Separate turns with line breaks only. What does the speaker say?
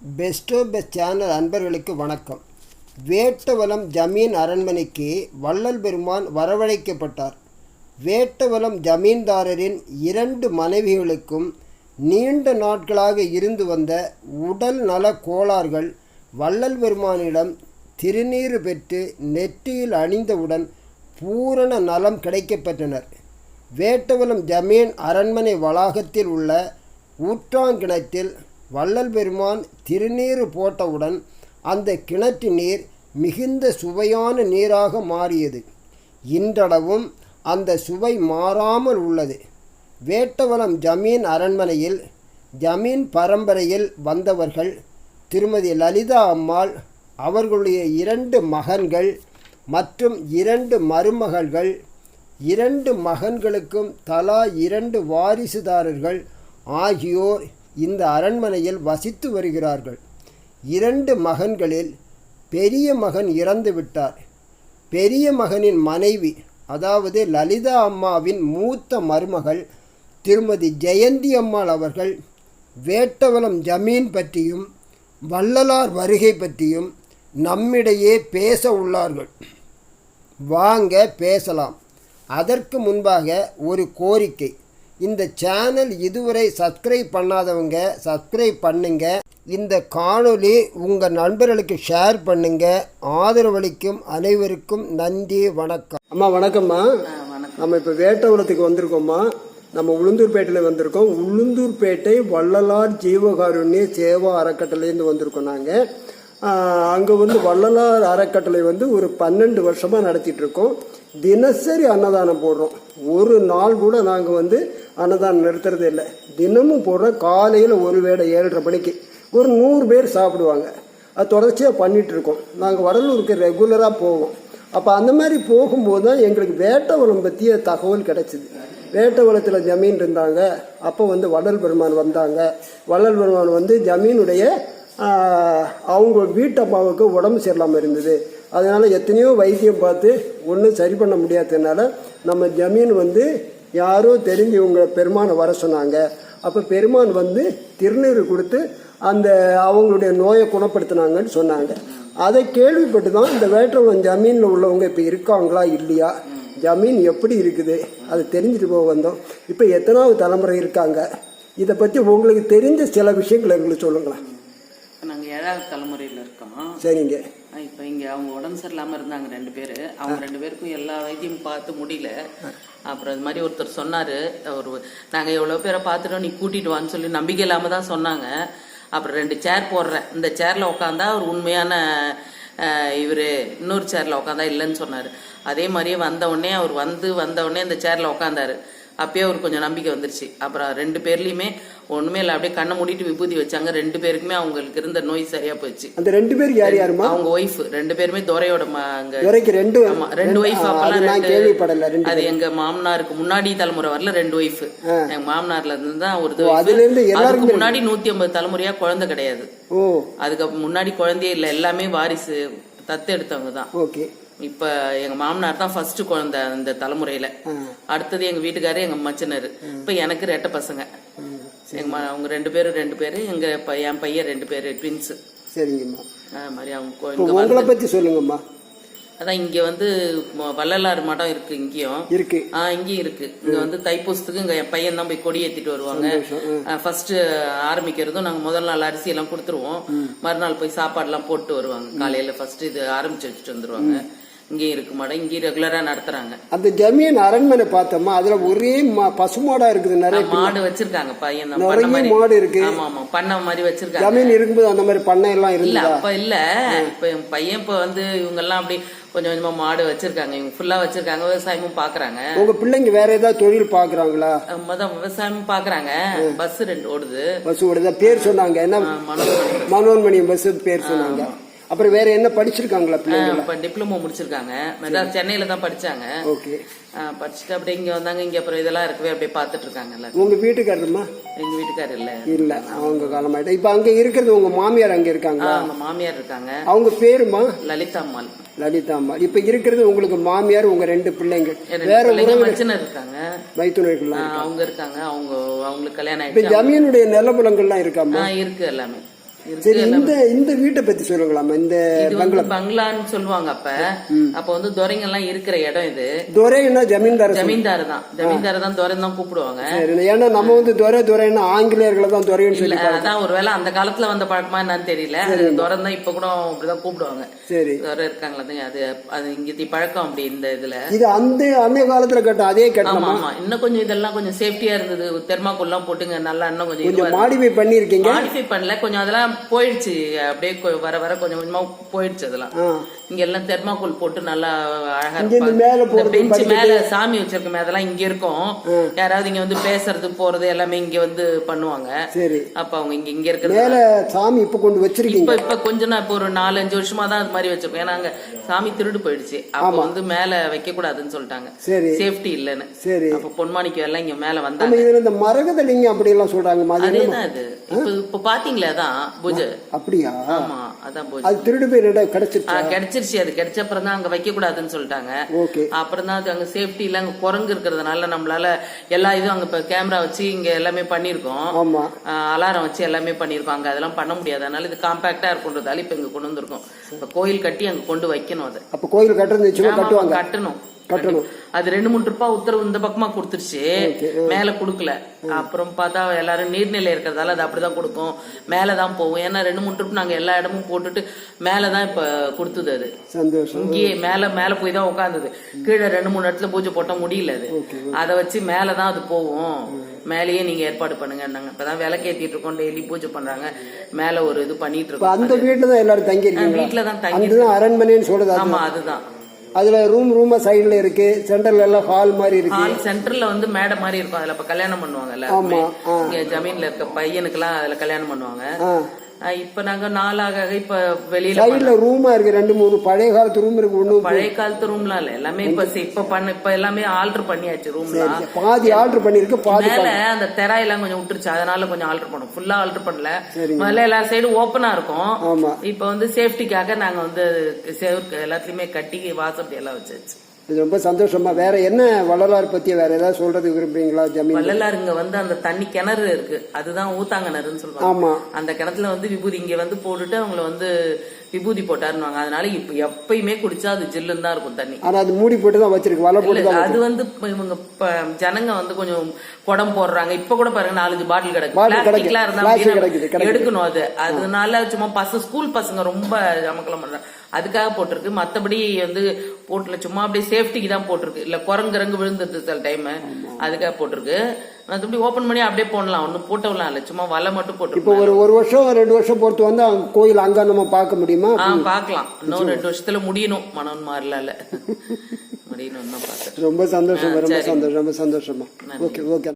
Bairstow best channel அன்பர்களுக்கு வணக்கம். வேட்டவலம் ஜமீன் அரண்மனைக்கு வள்ளல் பெருமான் வரவழைக்கப்பட்டார். வேட்டவலம் ஜமீன்தாரரின் இரண்டு மனைவிகளுக்கும் நீண்ட நாட்களாக இருந்து வந்த உடல் நல கோளாறுகள் வள்ளல் பெருமானிடம் திருநீறு பெற்று நெற்றியில் அணிந்தவுடன் பூரண நலம் கிடைக்கப்பெற்றனர். வேட்டவலம் ஜமீன் அரண்மனை வளாகத்தில் உள்ள ஊற்றாங்கிணத்தில் வள்ளல் பெருமான் திருநீர் போட்டவுடன் அந்த கிணற்று நீர் மிகுந்த சுவையான நீராக மாறியது. இன்றளவும் அந்த சுவை மாறாமல் உள்ளது. வேட்டவலம் ஜமீன் அரண்மனையில் ஜமீன் பரம்பரையில் வந்தவர்கள் திருமதி லலிதா அம்மாள் அவர்களுடைய இரண்டு மகன்கள் மற்றும் இரண்டு மருமகள்கள் இரண்டு மகன்களுக்கும் தலா இரண்டு வாரிசுதாரர்கள் ஆகியோர் இந்த அரண்மனையில் வசித்து வருகிறார்கள். இரண்டு மகன்களில் பெரிய மகன் இறந்து விட்டார். பெரிய மகனின் மனைவி அதாவது லலிதா அம்மாவின் மூத்த மருமகள் திருமதி ஜெயந்தி அம்மாள் அவர்கள் வேட்டவலம் ஜமீன் பற்றியும் வள்ளலார் வருகை பற்றியும் நம்மிடையே பேச உள்ளார்கள். வாங்க பேசலாம். அதற்கு முன்பாக ஒரு கோரிக்கை. இந்த சேனல் இதுவரை சப்ஸ்கிரைப் பண்ணாதவங்க சப்ஸ்கிரைப் பண்ணுங்க. இந்த காணொளி உங்கள் நண்பர்களுக்கு ஷேர் பண்ணுங்க. ஆதரவளிக்கும் அனைவருக்கும் நன்றி வணக்கம். அம்மா வணக்கம்மா. நம்ம இப்போ வேட்டவலத்துக்கு வந்திருக்கோம்மா. நம்ம உளுந்தூர்பேட்டையில் வந்திருக்கோம். உளுந்தூர்பேட்டை வள்ளலார் ஜீவகாருண்ய சேவா அறக்கட்டளையிலேருந்து வந்திருக்கோம் நாங்கள் அங்கே வந்து வள்ளலார் அறக்கட்டளை வந்து ஒரு பன்னெண்டு வருஷமாக நடத்திட்டு இருக்கோம் தினசரி அன்னதானம் போடுறோம். ஒரு நாள் கூட நாங்கள் வந்து அன்னதானம் நிறுத்துறதே இல்லை. தினமும் போடுறோம் காலையில் ஒரு வேளை ஏழரை மணிக்கு. ஒரு நூறு பேர் சாப்பிடுவாங்க. அது தொடர்ச்சியாக பண்ணிட்டு இருக்கோம் நாங்கள் வடலூருக்கு ரெகுலராக போவோம். அப்போ அந்த மாதிரி போகும்போது தான் எங்களுக்கு வேட்டவளம் பற்றிய தகவல் கிடைச்சிது. வேட்டவளத்தில் ஜமீன் இருந்தாங்க. அப்போ வந்து வள்ளல் பெருமான் வந்தாங்க. வள்ளல் பெருமான் வந்து ஜமீனுடைய அவங்க வீட்டப்பாவுக்கு உடம்பு சரியில்லாமல் இருந்தது. அதனால் எத்தனையோ வைத்தியம் பார்த்து ஒன்றும் சரி பண்ண முடியாததுனால நம்ம ஜமீன் வந்து யாரோ தெரிஞ்சு இவங்க பெருமானை வர சொன்னாங்க. அப்போ பெருமான் வந்து திருநீர் கொடுத்து அந்த அவங்களுடைய நோயை குணப்படுத்தினாங்கன்னு சொன்னாங்க. அதை கேள்விப்பட்டு தான் இந்த வேற்றவன் ஜமீனில் உள்ளவங்க இப்போ இருக்காங்களா இல்லையா? ஜமீன் எப்படி இருக்குது? அது தெரிஞ்சுட்டு போக வந்தோம். இப்போ எத்தனாவது தலைமுறை இருக்காங்க? இதை பற்றி உங்களுக்கு தெரிஞ்ச சில விஷயங்களை எங்களுக்கு சொல்லுங்களேன்.
நாங்கள் ஏழாவது தலைமுறையில் இருக்கோம்.
சரிங்க.
இப்போ இங்கே அவங்க உடம்பு சரியில்லாமல் இருந்தாங்க ரெண்டு பேர். அவங்க ரெண்டு பேருக்கும் எல்லா வைத்தியம் பார்த்து முடியல. அப்புறம் இது மாதிரி ஒருத்தர் சொன்னார். ஒரு நாங்கள் எவ்வளோ பேரை பார்த்துட்டோம் நீ கூட்டிட்டு வான்னு சொல்லி நம்பிக்கை இல்லாமல் தான் சொன்னாங்க. அப்புறம் ரெண்டு சேர் போடுறேன். இந்த சேரில் உட்காந்தா ஒரு உண்மையான இவர் இன்னொரு சேரில் உட்காந்தா இல்லைன்னு சொன்னார். அதே மாதிரியே வந்த உடனே அவர் வந்து வந்த உடனே இந்த சேரில் உட்காந்தாரு அப்பயே அவருக்கு கொஞ்சம் நம்பிக்கை வந்துருச்சு. அப்புறம் ரெண்டு பேர்லையுமே ஒண்ணுமே இல்லை அப்படியே கண்ணை மூடிட்டு விபூதி வச்சாங்க. ரெண்டு பேருக்குமே அவங்களுக்கு இருந்த நோய் சரியா போச்சு.
அந்த ரெண்டு பேர் யார் யாருமா?
அவங்க ஒய்ஃப் ரெண்டு பேருமே துரையோட
வரைக்கும் ரெண்டு
ஆமா ரெண்டு ஒய்ஃப் அப்பெல்லாம்
கேள்விப்படல
அது எங்க மாமனாருக்கு முன்னாடி தலைமுறை வரல ரெண்டு ஒய்ஃப் எங்க மாமனார்ல இருந்து தான் ஒரு
அதுல இருந்து எல்லாருக்குமே
முன்னாடி நூத்தி ஐம்பது தலைமுறையா குழந்தை கிடையாது.
ஓ.
அதுக்கு முன்னாடி குழந்தையே இல்ல எல்லாமே வாரிசு தத்து எடுத்தவங்க தான்.
ஓகே.
இப்ப எங்க மாமனார் தான் ஃபர்ஸ்ட் குழந்தை அந்த தலைமுறையில. அடுத்தது எங்க வீட்டுக்காரரு எங்க மச்சினர். இப்ப எனக்கு ரெட்ட பசங்க. எங்க ம- அவங்க ரெண்டு பேரும் ரெண்டு பேரு எங்க என் பையன் ரெண்டு பேரு ட்வின்ஸ்
சரிங்கம்மா.
அது மாதிரி அவங்க
உங்களை பற்றி சொல்லுங்கம்மா.
அதான் இங்க வந்து வள்ளலார் மடம் இருக்கு இங்கேயும்.
இருக்கு.
ஆ இங்கேயும் இருக்கு. இங்க வந்து தைப்பூசத்துக்கு இங்க என் பையன் தான் போய் கொடி ஏத்திட்டு வருவாங்க ஃபர்ஸ்ட் ஆரம்பிக்கிறதும் நாங்க முதல் நாள் அரிசி எல்லாம் கொடுத்துருவோம். மறுநாள் போய் சாப்பாடு எல்லாம் போட்டு வருவாங்க. காலையில ஃபர்ஸ்ட் இது ஆரம்பிச்சு வச்சுட்டு வந்துருவாங்க. இங்கேயும் இருக்கு மடம் இங்கேயும் ரெகுலரா நடத்துறாங்க.
அந்த ஜமீன் அரண்மனை பார்த்தோமா அதுல ஒரே பசுமாடா இருக்குது நிறைய
மாடு வச்சிருக்காங்க. பையன்
நிறைய மாடு இருக்கு.
ஆமா ஆமா பண்ண மாதிரி வச்சிருக்காங்க.
ஜமீன் இருக்கும்போது அந்த மாதிரி பண்ணை எல்லாம்
இல்ல அப்ப இல்ல. இப்ப என் பையன் இப்ப வந்து இவங்க எல்லாம் அப்படி கொஞ்சம் கொஞ்சமா மாடு வச்சிருக்காங்க. இவங்க ஃபுல்லா வச்சிருக்காங்க. விவசாயமும் பாக்குறாங்க.
உங்க பிள்ளைங்க வேற ஏதாவது தொழில் பாக்குறாங்களா?
மொதல் விவசாயமும் பாக்குறாங்க. பஸ் ரெண்டு ஓடுது.
பஸ் ஓடுதா? பேர் சொன்னாங்க. என்ன?
மனோன்மணி.
பஸ் பேர் சொன்னாங்க. அப்புறம் வேற என்ன படிச்சிருக்காங்களா
இப்ப டிப்ளமோ முடிச்சிருக்காங்க. மெட்ராஸ் சென்னையில தான் படிச்சாங்க.
ஓகே.
படிச்சுட்டு அப்படியே இங்க வந்தாங்க இங்க அப்புறம் இதெல்லாம் இருக்கவே அப்படியே பாத்துட்டு இருக்காங்க எல்லாரும்.
உங்க வீட்டுக்காரருமா?
எங்க வீட்டுக்காரர் இல்ல.
இல்ல அவங்க காலமாயிட்டா. இப்ப அங்க இருக்கிறது உங்க மாமியார் அங்க இருக்காங்களா?
அவங்க மாமியார் இருக்காங்க.
அவங்க பேருமா?
லலிதா அம்மாள்
லலிதா அம்மா இப்ப இருக்கிறது உங்களுக்கு மாமியார் உங்க ரெண்டு பிள்ளைங்க. வேற
பிள்ளைங்க
உறவு
மச்சினர் இருக்காங்க.
மைத்துனர்கள்
அவங்க இருக்காங்க. அவங்க அவங்களுக்கு கல்யாணம்
இப்ப ஜமீனுடைய நிலபுலங்கள்லாம் இருக்காமா
இருக்கு எல்லாமே.
சரி இந்த இந்த வீட்டை பத்தி சொல்லுங்களாமா இந்த
பங்களான்னு சொல்லுவாங்க அப்ப. அப்ப வந்து துரைங்க எல்லாம் இருக்கிற இடம் இது.
துரைன்னா ஜமீன்தார்
ஜமீன்தார் தான். ஜமீன்தார் தான் துரை தான் கூப்பிடுவாங்க.
ஏன்னா நம்ம வந்து துரை துரைன்னா ஆங்கிலேயர்களை தான் துரைன்னு சொல்லி
அதான் ஒருவேளை அந்த காலத்துல வந்த பழக்கமா என்னன்னு தெரியல. துரை தான் இப்ப கூட அப்படிதான் கூப்பிடுவாங்க.
சரி.
துரை இருக்காங்களா அது அது இங்க பழக்கம் அப்படி இந்த இதுல.
இது அந்த அந்த காலத்துல கட்ட அதே கட்டணம்?
ஆமா இன்னும் கொஞ்சம் இதெல்லாம் கொஞ்சம் சேஃப்டியா இருந்தது. தெர்மாக்கோல் எல்லாம் போட்டுங்க. நல்லா இன்னும் கொஞ்சம்
மாடிஃபை பண்ணிருக்கீங்க
மாடிஃபை பண்ணல. கொஞ்சம் அதெல்லாம் போயிடுச்சு. அப்படியே வர வர கொஞ்சம் கொஞ்சமா போயிடுச்சு அதெல்லாம். இங்க எல்லாம் தெர்மாக்கோல் போட்டு நல்லா அழகா இருப்பாங்க. பெஞ்ச் மேல சாமி வச்சிருக்கோமே அதெல்லாம் இங்க இருக்கும். யாராவது இங்க வந்து பேசுறது போறது எல்லாமே இங்க வந்து பண்ணுவாங்க. அப்ப அவங்க இங்க இங்க இருக்கிறது
சாமி இப்ப கொண்டு வச்சிருக்கீங்க.
இப்ப இப்ப கொஞ்சம் நான் இப்ப ஒரு நாலு அஞ்சு வருஷமா தான் அது மாதிரி வச்சிருக்கோம். ஏன்னா அங்க சாமி திருடு போயிடுச்சு. அப்ப வந்து மேல வைக்க கூடாதுன்னு சொல்லிட்டாங்க.
சரி.
சேஃப்டி இல்லைன்னு.
சரி.
அப்ப பொன்மாணிக்கம் எல்லாம் இங்க மேல வந்தாங்க.
இந்த மரகதலிங்க அப்படி எல்லாம் சொல்றாங்க மாதிரி
அதேதான் அது இப்ப இப்ப பாத்தீங்களா அதான் பூஜை.
அப்படியா?
ஆமா அதான் பூஜை.
அது திருடு போய் கிடைச்சிருச்சு?
கிடைச்சிருச்சு. அது கிடைச்ச அப்புறம் தான் அங்க வைக்க கூடாதுன்னு சொல்லிட்டாங்க.
ஓகே.
அப்புறம் தான் அது அங்க சேஃப்டி இல்ல அங்க குரங்கு இருக்கிறதுனால நம்மளால எல்லா இதுவும் அங்க இப்ப கேமரா வச்சு இங்க எல்லாமே பண்ணிருக்கோம்
ஆமா.
அலாரம் வச்சு எல்லாமே பண்ணிருக்கோம் அங்க அதெல்லாம் பண்ண முடியாது. அதனால இது காம்பாக்டா இருக்குன்றதால இப்ப இங்க கொண்டு வந்திருக்கோம். இப்ப கோயில் கட்டி அங்க கொண்டு வைக்கணும் அது.
அப்ப கோயில் கட்டுறது கட்டுவாங்க.
கட்டணும்.
கட்டணும்.
அது ரெண்டு மூணு ரூபாய் உத்தரவு இந்த பக்கமா கொடுத்துருச்சு. மேல குடுக்கல. அப்புறம் பார்த்தா எல்லாரும் நீர்நிலை இருக்கிறதால அது அப்படிதான் கொடுக்கும். மேலதான் போகும். ஏன்னா ரெண்டு மூணு ட்ரிப் நாங்க எல்லா இடமும் போட்டுட்டு மேலதான் இப்ப கொடுத்தது அது. இங்கேயே மேல மேல போய் தான் உட்காந்தது கீழே ரெண்டு மூணு இடத்துல பூஜை போட்ட முடியல அது. அதை வச்சு மேலதான் அது போகும். மேலேயே நீங்க ஏற்பாடு பண்ணுங்க இப்பதான் விளக்கேத்திட்டு இருக்கோம். டெய்லி பூஜை பண்றாங்க. மேல ஒரு இது பண்ணிட்டு இருக்கோம்.
அந்த வீட்டுல தான் எல்லாரும் தங்கி
வீட்டுல தான் தங்கி
அரண்மனைன்னு சொல்றது.
ஆமா அதுதான்.
அதுல ரூம் ரூமா சைடுல இருக்கு. சென்டர்ல எல்லாம் ஹால் மாதிரி இருக்கு.
ஹால் சென்டர்ல வந்து மேடை மாதிரி இருக்கும். அதுல இப்ப கல்யாணம் பண்ணுவாங்க ஜமீன்ல இருக்க பையனுக்கெல்லாம் அதுல கல்யாணம் பண்ணுவாங்க. இப்ப நாங்க நாளாக இப்ப வெளியில
சைடுல ரூமா இருக்கு ரெண்டு மூணு. பழைய காலத்து ரூம் இருக்கு ஒண்ணு
பழைய காலத்து ரூம்லாம் இல்ல எல்லாமே இப்ப இப்ப பண்ண இப்ப எல்லாமே ஆல்டர் பண்ணியாச்சு ரூம்லாம்
பாதி ஆர்டர் பண்ணிருக்கு பாதி
மேல அந்த தெராயெல்லாம் கொஞ்சம் விட்டுருச்சு அதனால கொஞ்சம் ஆல்டர் பண்ணோம் ஃபுல்லா ஆல்டர் பண்ணல. முதல்ல எல்லா சைடும் ஓப்பனா இருக்கும். இப்ப வந்து சேஃப்டிக்காக நாங்க வந்து எல்லாத்துலயுமே கட்டி வாசப்படி எல்லாம் வச்சாச்சு.
இது ரொம்ப சந்தோஷமா. வேற என்ன வரலாறு பத்தி வேற ஏதாவது சொல்றதுக்கு விரும்புறீங்களா ஜமீன்?
வள்ளலார் இங்க வந்து அந்த தண்ணி கிணறு இருக்கு. அதுதான் ஊத்தாங்கிணறுன்னு சொல்லுவாங்க.
ஆமா.
அந்த கிணத்துல வந்து விபூதி இங்க வந்து போட்டுட்டு அவங்கள வந்து விபூதி போட்டாருன்னுவாங்க. அதனால இப்ப எப்பயுமே குடிச்சா அது ஜில்லுன்னு தான் இருக்கும் தண்ணி.
ஆனா அது மூடி போட்டு தான் வச்சிருக்கு. வலை போட்டு
அது வந்து இவங்க ஜனங்க வந்து கொஞ்சம் குடம் போடுறாங்க. இப்ப கூட பாருங்க நாலஞ்சு பாட்டில் கிடக்கு. பிளாஸ்டிக்லாம் இருந்தா. எடுக்கணும் அது. அதனால சும்மா பசங்க ஸ்கூல் பசங்க ரொம்ப அமக்கலம் பண்றாங்க. அதுக்காக போட்டிருக்கு. மத்தபடி வந்து போட்டுல சும்மா அப்படியே சேஃப்டிக்கு தான் போட்டிருக்கு. இல்ல குரங்குரங்கு விழுந்துருது சில டைம் அதுக்காக போட்டிருக்கு. மத்தபடி ஓபன் பண்ணி அப்படியே போடலாம். ஒன்னும் போட்டவலாம் இல்ல. சும்மா வலை மட்டும்
இப்போ
போட்டிருக்கு
ஒரு ஒரு வருஷம் ரெண்டு வருஷம் பொறுத்து வந்து அவங்க கோயில் அங்க நம்ம பார்க்க முடியுமா?
ஆ பாக்கலாம் இன்னும் ரெண்டு வருஷத்துல முடியணும். மனம் மாறல முடியணும்
ரொம்ப சந்தோஷம் ரொம்ப சந்தோஷம் ரொம்ப சந்தோஷமா. Okay okay